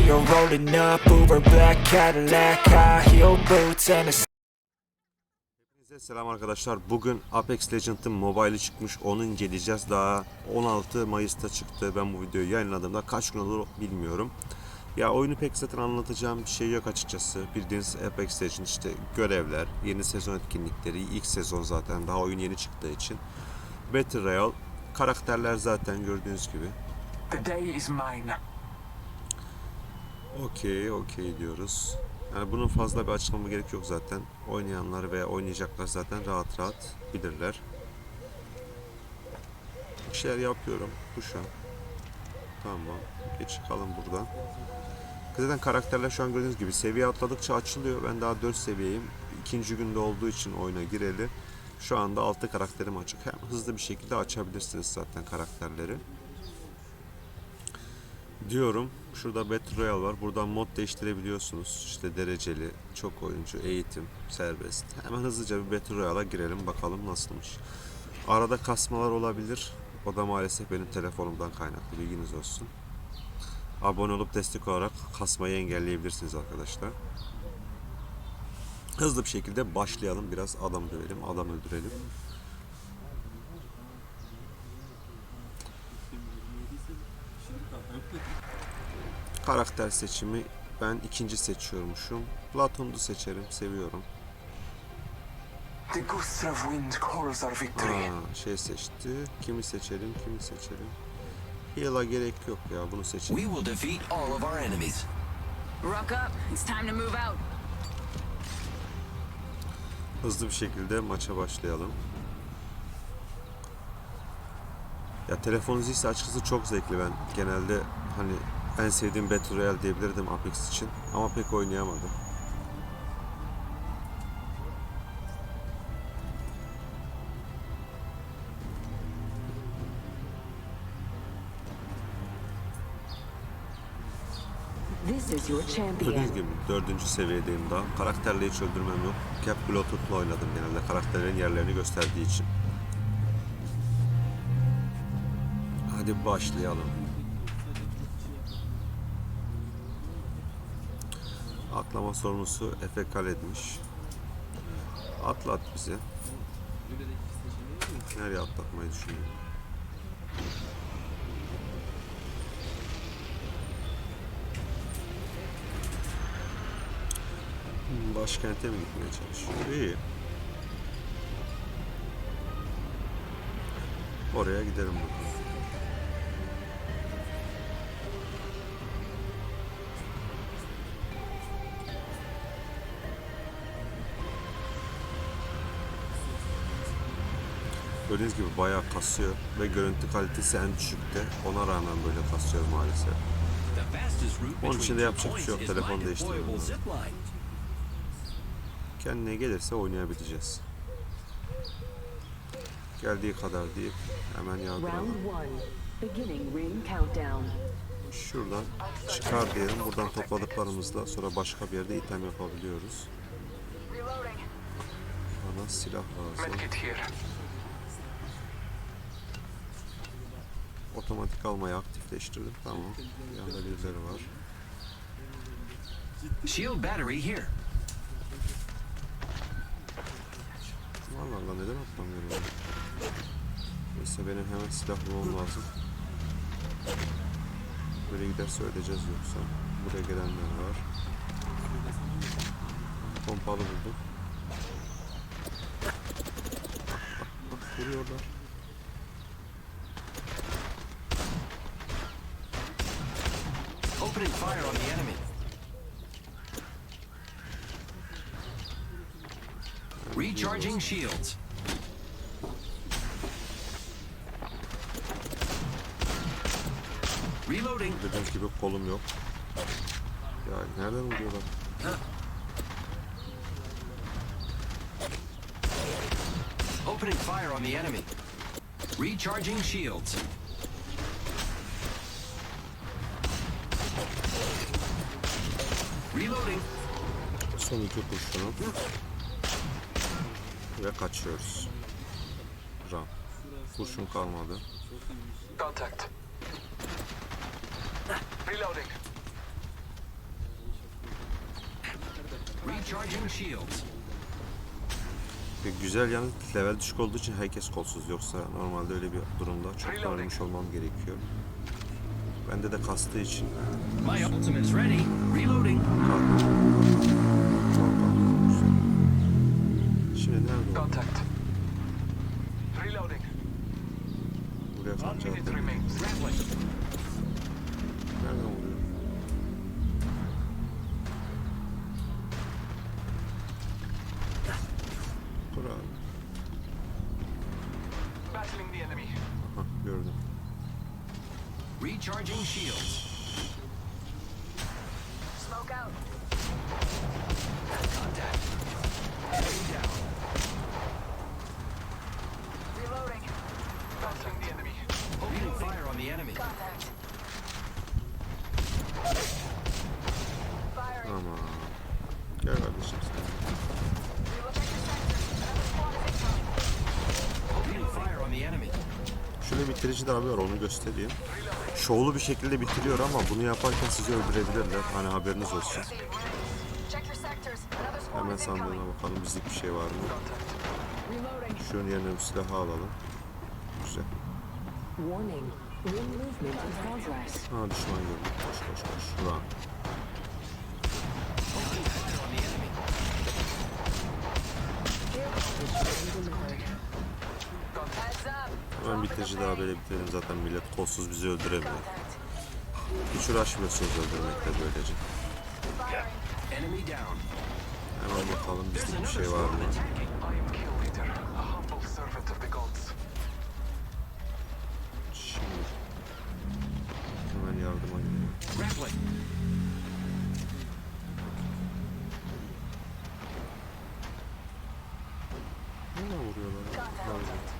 see her rolling up, Uber black Cadillac, high heel boots and a selam arkadaşlar. Bugün Apex Legends'ın mobile'i çıkmış. Onu inceleyeceğiz. Daha 16 Mayıs'ta çıktı. Ben bu videoyu yayınladığımda kaç gün olur bilmiyorum. Ya oyunu pek zaten anlatacağım bir şey yok açıkçası. Bildiğiniz Apex Legends işte görevler, yeni sezon etkinlikleri, ilk sezon zaten daha oyun yeni çıktığı için. Battle Royale, karakterler zaten gördüğünüz gibi. The day is mine. Okey, okey diyoruz. Yani bunun fazla bir açıklama gerek yok zaten. Oynayanlar ve oynayacaklar zaten rahat rahat bilirler. Bir şeyler yapıyorum. An. Tamam. Bir çıkalım buradan. Zaten karakterler şu an gördüğünüz gibi seviye atladıkça açılıyor. Ben daha 4 seviyeyim. İkinci günde olduğu için oyuna gireli. Şu anda 6 karakterim açık. Hem hızlı bir şekilde açabilirsiniz zaten karakterleri diyorum. Şurada Battle Royale var. Buradan mod değiştirebiliyorsunuz. İşte dereceli, çok oyuncu, eğitim, serbest. Hemen hızlıca bir Battle Royale'a girelim bakalım nasılmış. Arada kasmalar olabilir. O da maalesef benim telefonumdan kaynaklı bilginiz olsun. Abone olup destek olarak kasmayı engelleyebilirsiniz arkadaşlar. Hızlı bir şekilde başlayalım. Biraz adam dövelim, adam öldürelim. Karakter seçimi ben ikinci seçiyormuşum. Platon'u seçerim, seviyorum. The gusts of wind calls our victory. Aa, şey seçti. Kimi seçelim, kimi seçelim. Heal'a gerek yok ya, bunu We seçelim. will defeat all of our enemies. Rock up. It's time to move out. Hızlı bir şekilde maça başlayalım. Ya telefon ise açıkçası çok zevkli ben. Genelde hani en sevdiğim Battle Royale diyebilirdim Apex için. Ama pek oynayamadım. Gördüğünüz gibi dördüncü seviyedeyim daha. Karakterle hiç öldürmem yok. Cap Bluetooth'la oynadım genelde karakterlerin yerlerini gösterdiği için. Hadi başlayalım. Atlama sorumlusu Efe Kaledmiş. Atlat bizi. Nereye atlatmayı düşünüyorum? Başkente mi gitmeye çalışıyor? İyi. Oraya gidelim bakalım. Gördüğünüz gibi bayağı kasıyor ve görüntü kalitesi en düşükte. Ona rağmen böyle kasıyor maalesef. Onun için de yapacak bir şey yok, telefon değiştirelim. Kendine gelirse oynayabileceğiz. Geldiği kadar deyip hemen yardıralım. Şuradan çıkar diyelim. Buradan topladıklarımızla sonra başka bir yerde item yapabiliyoruz. Bana silah lazım. Medkit here. Otomatik almayı aktifleştirdim. Tamam. Yanında birileri var. Shield battery here. Allah Allah neden atlamıyorum ya? Neyse benim hemen silah bulmam lazım. Böyle giderse öleceğiz yoksa. Buraya gelenler var. Pompalı buldum. Bak, bak vuruyorlar. Opening fire on the enemy. Recharging shields. Reloading. Dediğim gibi kolum yok. Ya nereden vuruyorlar? Opening fire on the enemy. Recharging shields. Son iki kurşunu. Ve kaçıyoruz. Ram. Kurşun kalmadı. Contact. Reloading. Recharging shields. Güzel yanı level düşük olduğu için herkes kolsuz. Yoksa normalde öyle bir durumda çok ölmüş olmam gerekiyor. Bende de kastığı için My ultimate's ready. Reloading. Şimdi nerede o? Contact. Reloading. Buraya One minute remains. Nereden vuruyor? Dur abi. Battling the enemy. Aha, gördüm. Recharging shields. Smoke out. Contact. Enemy down. Reloading. Battling the enemy. Opening fire on the enemy. Contact. Firing. Tamam. Gel kardeşim sen. Relocate your sector. Another squad is incoming. Opening fire on the enemy. De abi var onu göstereyim. Şovlu bir şekilde bitiriyor ama bunu yaparken sizi öldürebilirler. Hani haberiniz olsun. Hemen sandığına bakalım bizlik bir şey var mı? Şunun yerine bir silahı alalım. Güzel. Ha düşman gördüm. Koş koş koş. Ulan. Opening fire on the enemy. Heads up. Hemen bitirici daha böyle bitirelim zaten millet kolsuz bizi öldüremiyor. Hiç uğraşmıyorsunuz öldürmekle böylece. Hemen bakalım bizlik bir şey var mı? Şimdi. Hemen yardıma. Nereden vuruyorlar? abi? Vallahi.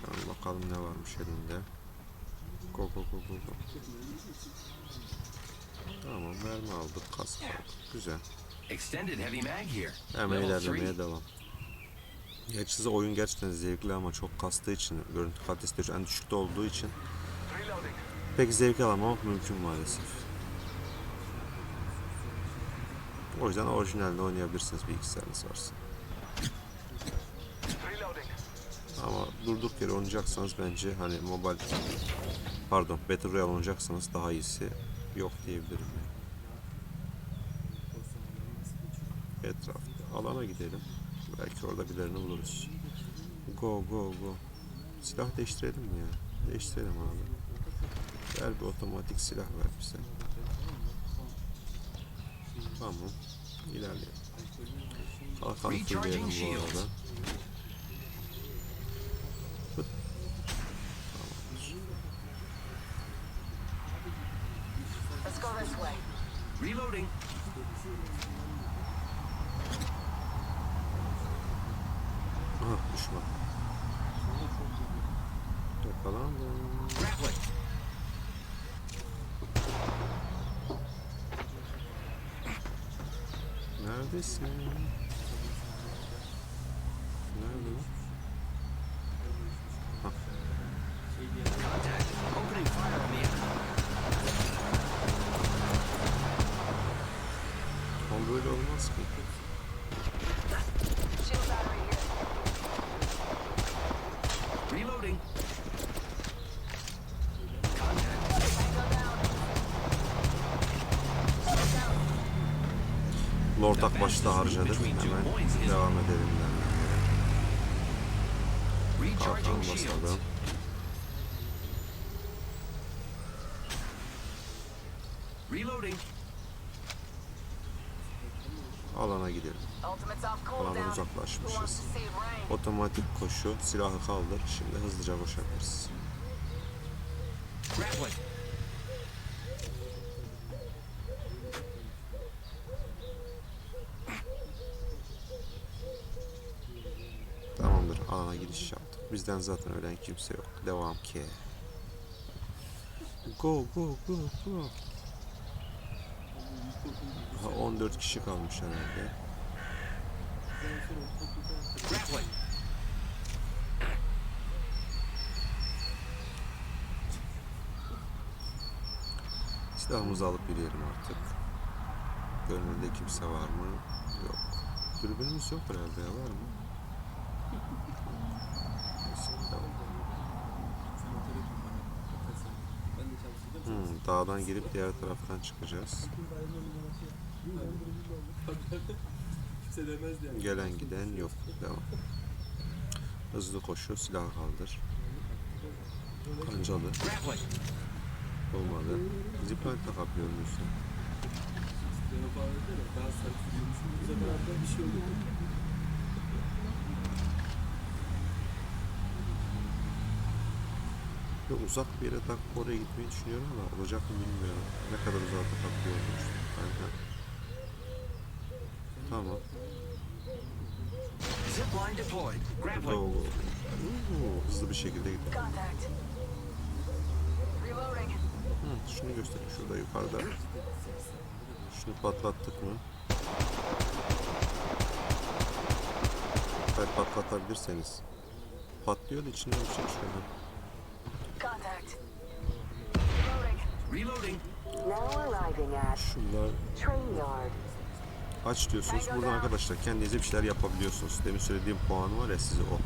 Hemen bakalım ne varmış elinde. Go go go go go. Tamam mermi aldık, kask aldık. Güzel. Extended heavy mag here. Hemen ilerlemeye devam. Gerçi size oyun gerçekten zevkli ama çok kastığı için, görüntü kalitesi en düşükte olduğu için pek zevk alamamak mümkün maalesef. O yüzden orijinalde oynayabilirsiniz bilgisayarınız varsa. Reloading. Ama durduk yere oynayacaksanız bence hani mobile pardon Battle Royale oynayacaksanız daha iyisi yok diyebilirim. yani. Etrafta alana gidelim. Belki orada birilerini buluruz. Go go go. Silah değiştirelim mi ya? Değiştirelim abi. Ver bir otomatik silah ver bize. Tamam. İlerleyelim. Kalkan fulleyelim bu arada. listen. Lord Akbaş'ta harcadık. Hemen devam edelim. Kalkan basalım. Alana gidelim. Alandan uzaklaşmışız. Otomatik koşu, silahı kaldır. Şimdi hızlıca koşabiliriz. Grappling. Bizden zaten ölen kimse yok. Devam ki. Go go go go. Ha, 14 kişi kalmış herhalde. Silahımızı alıp yürüyelim artık. Gönülde kimse var mı? Yok. Dürbünümüz yok herhalde var mı? Neyse, tamam. Hmm, dağdan girip diğer taraftan çıkacağız. Gelen giden yok. Devam. Hızlı koşu, silah kaldır. Kancalı. Olmadı. Zipline takabiliyor musun? Ve uzak bir yere oraya gitmeyi düşünüyorum ama olacak mı bilmiyorum. Ne kadar uzağa takabiliyormuş. Kanka. Tamam. Zipline deployed. Go, Grappling. go. Oo, hızlı bir şekilde gidelim. Hı, şunu göstereyim şurada yukarıda. Şunu patlattık mı? Eğer patlatabilirseniz. Patlıyor da içinden bir şey çıkıyor. Contact. Reloading. Now arriving at Şunlar train yard. aç diyorsunuz. Buradan arkadaşlar kendinize bir şeyler yapabiliyorsunuz. Demin söylediğim puan var ya size o.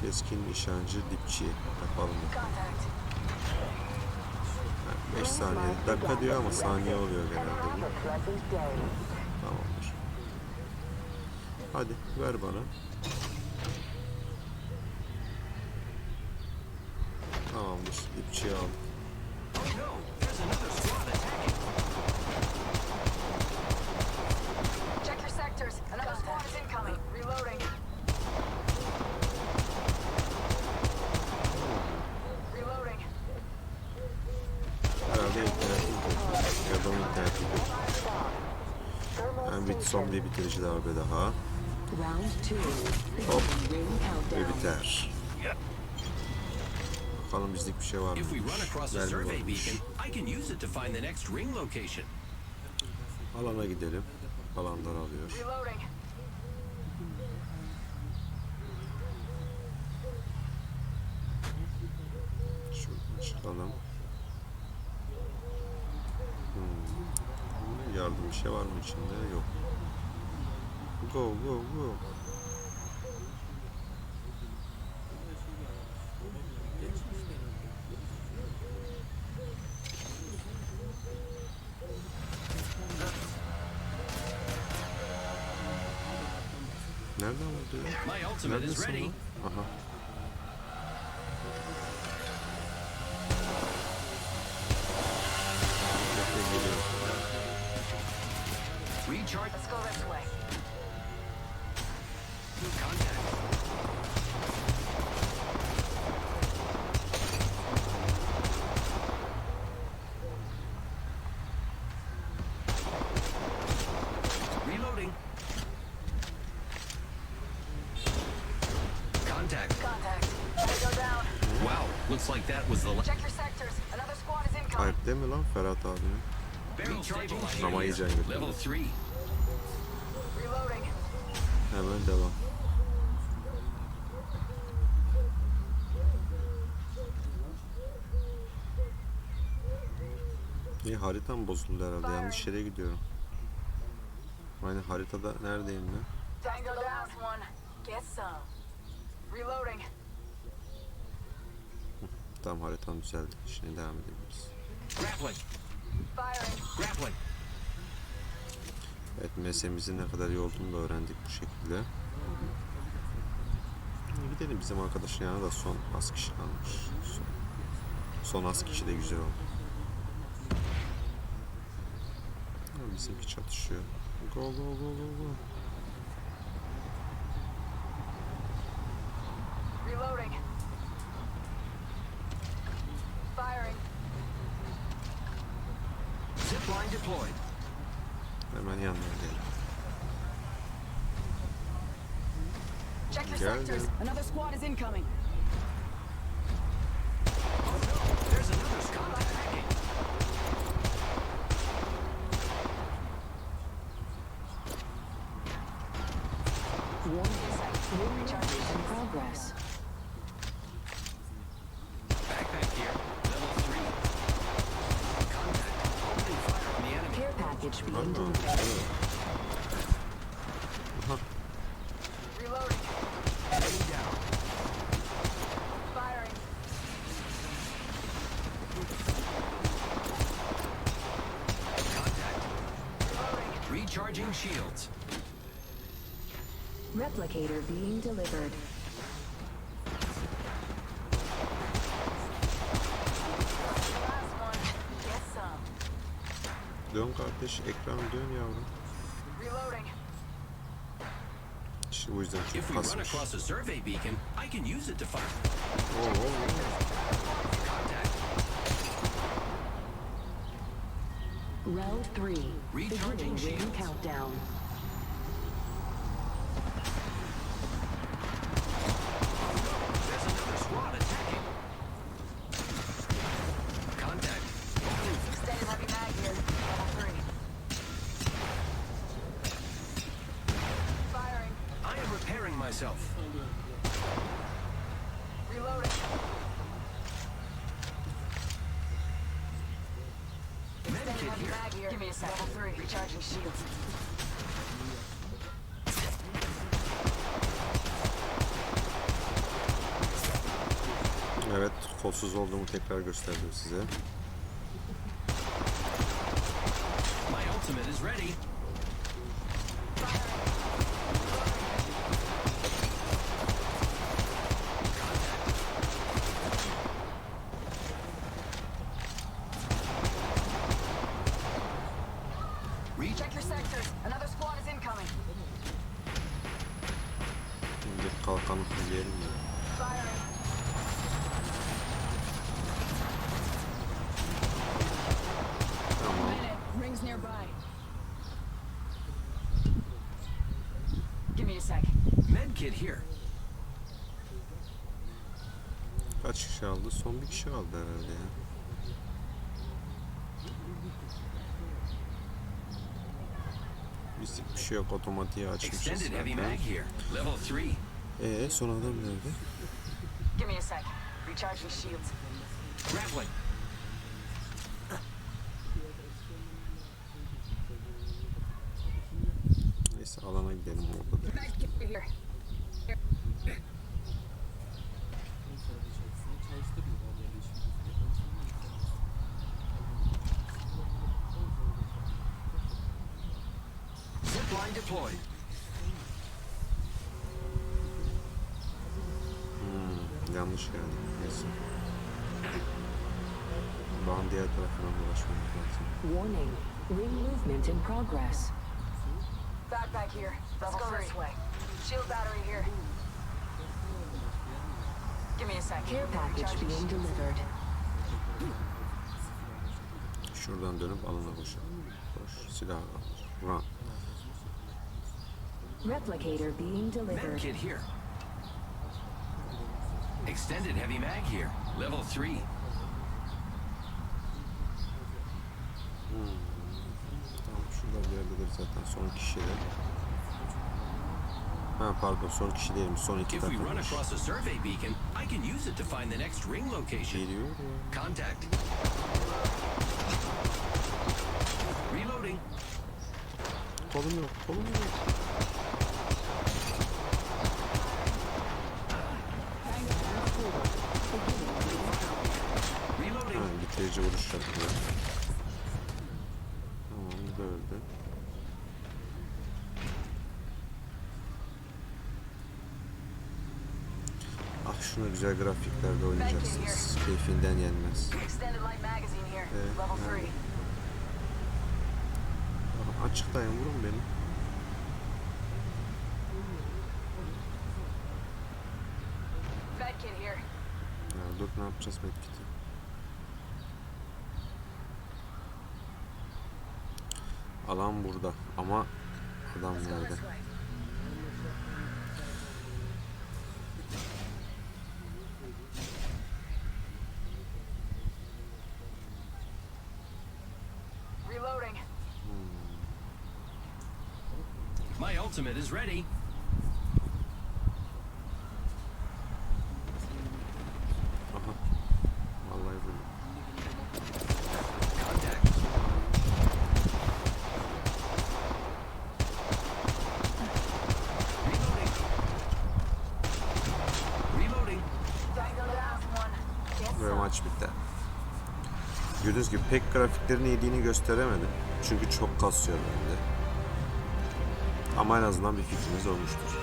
Keskin nişancı dipçi yapalım. Contact. 5 saniye. Dakika diyor ama saniye oluyor genelde Have bu. a pleasant day. Tamamdır. Hadi ver bana. Kötü. Thermal Ben bir son bir bitirici darbe daha. Hop. Ve biter. Bakalım bizlik bir şey var mı? If we run across a Mermi survey varmış. beacon, I can use it to find the next ring location. Alana gidelim. Alanlar alıyor. Reloading. Şuradan çıkalım. Hmm. Yardım bir şey var mı içinde? Yok. Go go go. Ya? My ultimate is Neredesin ready. lan? Ama 3. Reloading. Hemen devam. İyi haritam bozuldu herhalde. Yanlış yere gidiyorum. Aynı haritada neredeyim ben? Tango down. one. Get some. Reloading. Tamam haritam düzeldi. Şimdi devam edebiliriz. Evet mesemizin ne kadar iyi olduğunu da öğrendik bu şekilde. Gidelim bizim arkadaşın yanına da son az kişi kalmış. Son, son az kişi de güzel oldu. Bizimki çatışıyor. Go go go go go. Deployed. Hemen gidelim. Check your sectors. Another squad is incoming. There's another contact. Warning. Ring movement in progress. Backpack here. Level three. Contact. Opening fire on the enemy. Care package being Aha, delivered. evet. Aha, Reloading. Enemy down. Firing. Contact. Reloading. Recharging shields. Replicator being delivered. Last one. Get some. dön kardeş, ekran dön yavrum. Reloading. İşte o yüzden If çok we run kasmış. across a survey beacon, I can use it to fire. Oo, oo, oo. Contact. Round three. Recharging Beginning ring shields. countdown. Evet, kolsuz olduğumu tekrar gösterdim size. My ultimate is ready. Reach Check your sectors. Another squad is incoming. Şimdi kalkanı fulleyelim ya. Firing. Tamam. Minute. Rings nearby. Give me a sec. Medkit here. Kaç kişi aldı? Son bir kişi aldı herhalde ya. Bizlik bir şey yok. Otomatiğe açmışız Extended heavy zaten. mag here. Level three. Ee, son adam nerede? Give me a sec. Recharging shields. Grappling. Bağın diğer tarafına ulaşmamız lazım. Warning. Ring movement in progress. Backpack here. Let's go this way. Shield battery here. Give me a sec. Care package being delivered. Şuradan dönüp alana koş. Koş. Silah al. Run. Replicator being delivered. Medkit here. Extended heavy mag here. Level 3. zaten son kişi de. Ha pardon son kişi değilmiş son iki location. Geliyor ya. Contact. Reloading. Kolum yok kolum yok. Ha, bitirici vuruş yapıyor. Tamam bu da öldü. Ah şuna güzel grafiklerde oynayacaksınız. Keyfinden yenmez. Three. Aha, Açıktayım vurun beni. Ya dur ne yapacağız medkit'i? Alan burada ama adam nerede? ultimate is ready. Maç bitti. Gördüğünüz gibi pek grafiklerin iyiliğini gösteremedim. Çünkü çok kasıyor bende. Ama en azından bir fikriniz olmuştur.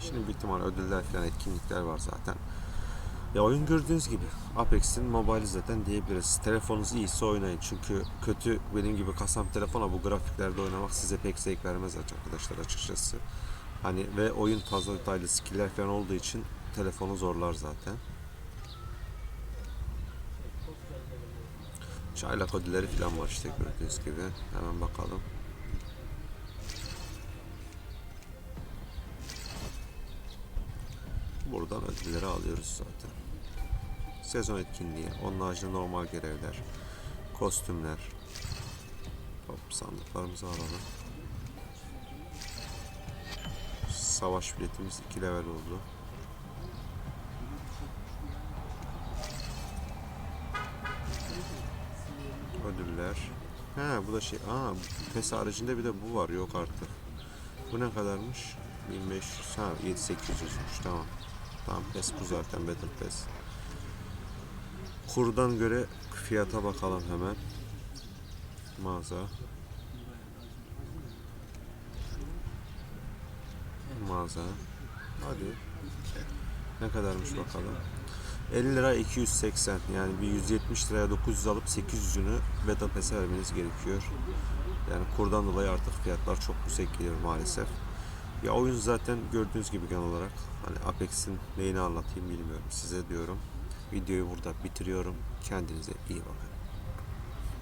Şimdi büyük ihtimal ödüller falan etkinlikler var zaten. Ya oyun gördüğünüz gibi Apex'in mobile zaten diyebiliriz. Telefonunuz iyiyse oynayın. Çünkü kötü benim gibi kasam telefona bu grafiklerde oynamak size pek zevk vermez arkadaşlar açıkçası. Hani ve oyun fazla detaylı skill'ler falan olduğu için telefonu zorlar zaten. Çaylak ödülleri falan var işte gördüğünüz gibi. Hemen bakalım. Buradan ödülleri alıyoruz zaten. Sezon etkinliği, onun haricinde normal görevler, kostümler. Hop sandıklarımızı alalım. Savaş biletimiz 2 level oldu. Ödüller. He bu da şey. Aa PES haricinde bir de bu var. Yok artık. Bu ne kadarmış? 1500. Ha 7800'müş. Tamam. Tamam PES bu zaten Battle PES. Kurdan göre fiyata bakalım hemen. Mağaza. Mağaza. Hadi. Ne kadarmış bakalım. 50 lira 280 yani bir 170 liraya 900 alıp 800'ünü Battle Pass'e vermeniz gerekiyor. Yani kurdan dolayı artık fiyatlar çok yüksek geliyor maalesef. Ya oyun zaten gördüğünüz gibi genel olarak hani Apex'in neyini anlatayım bilmiyorum size diyorum. Videoyu burada bitiriyorum. Kendinize iyi bakın.